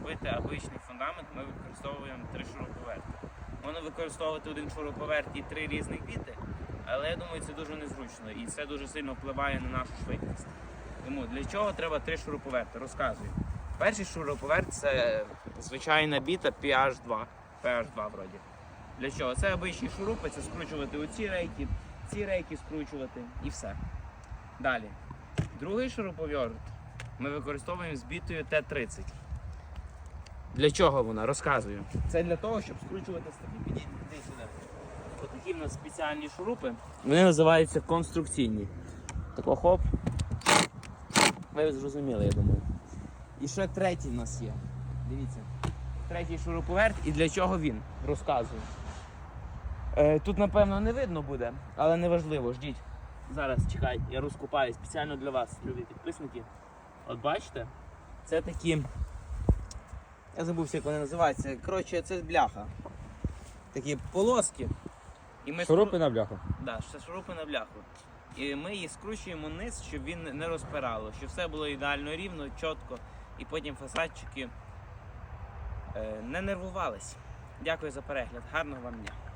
зробити обичний фундамент, ми використовуємо три шуруповерти. Можна використовувати один шуруповерт і три різних біти, але я думаю, це дуже незручно і це дуже сильно впливає на нашу швидкість. Тому для чого треба три шуруповерти? Розказую. Перший шуруповерт це звичайна біта PH2. PH2 вроді. Для чого? Це обичні шурупи, це скручувати оці рейки, ці рейки скручувати і все. Далі. Другий шуруповерт ми використовуємо з бітою Т-30. Для чого вона? Розказую. Це для того, щоб скручувати стаки. Підійдіть сюди. Ось такі в нас спеціальні шурупи. Вони називаються конструкційні. Тако хоп. Ви зрозуміли, я думаю. І ще третій в нас є. Дивіться. Третій шуруповерт і для чого він? Розказую. Е, тут, напевно, не видно буде, але неважливо, ждіть. Зараз чекай, я розкопаю спеціально для вас, любі підписники. От бачите, це такі. Я забувся, як вони називаються. Коротше, це бляха. Такі полоски. І ми Шурупи на бляху. Да, ще шурупи на бляху. І ми її скручуємо низ, щоб він не розпирало, щоб все було ідеально рівно, чітко, і потім фасадчики е, не нервувались. Дякую за перегляд. Гарного вам дня.